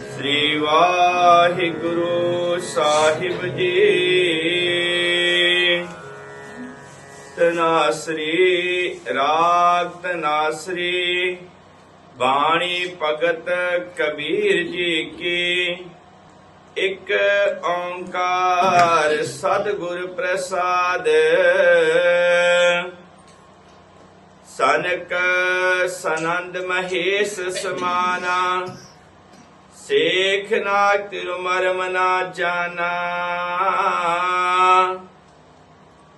ਸ੍ਰੀ ਵਾਹਿਗੁਰੂ ਸਾਹਿਬ ਜੀ। ਤਨਾਸਰੀ ਰਾਗ ਤਨਾਸਰੀ, ਬਾਣੀ ਭਗਤ ਕਬੀਰ ਜੀ ਕੀ। ਇਕ ਓੰਕਾਰ ਸਤਿਗੁਰ ਪ੍ਰਸਾਦ। ਸਨਕ ਸਨੰਦ ਮਹੇਸ਼ ਸਮਾਨਾ। ਸੇਖ ਨਾਗ ਤਿਰੁਮਰਮ ਨਾ ਜਾਣਾ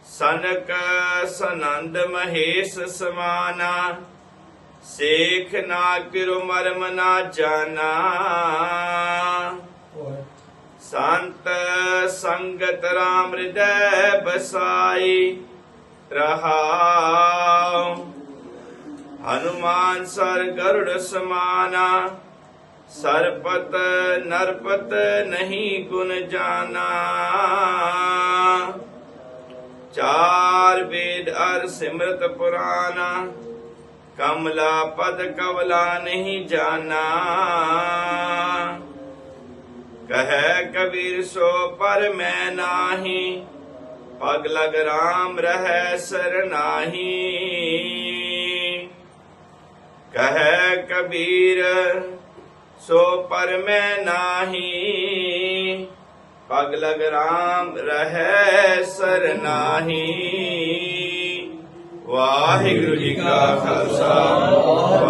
ਸਨਕ ਸਨੰਦ ਮਹੇਸ਼ ਸਮਾਨਾ। ਸੇਖ ਨਾਗ ਤਿਰੁਮਰਮ ਨਾ ਜਾਣਾ ਸੰਤ ਸੰਗਤ ਰਾਮ ਹਿਰਦੈ ਬਸਾਈ। ਰਹਾਉ। ਹਨੂਮਾਨ ਸਰ ਗਰੁੜ ਸਮਾਨਾ। ਸਰਪਤ ਨਰਪਤ ਨਹੀਂ ਗੁਣ ਜਾਣਾ। ਚਾਰ ਵੇਦ ਅਰ ਸਿਮਰਤ ਪੁਰਾਨਾ ਕਮਲਾ ਪਦ ਕਵਲਾ ਨਹੀਂ ਜਾਣਾ। ਕਹੈ ਕਬੀਰ ਸੋ ਪਰ ਮੈਂ ਨਾਹੀ, ਪਗ ਲਗ ਰਾਮ ਰਹੈ ਸਰਨਾਹੀ ਕਹੈ ਕਬੀਰ ਸੋ ਪਰ ਮੈਂ ਨਾਹੀ। ਪਗ ਲਗ ਰਾਮ ਰਹੈ ਸਰਨਾਹੀ ਵਾਹਿਗੁਰੂ ਜੀ ਕਾ ਖਾਲਸਾ।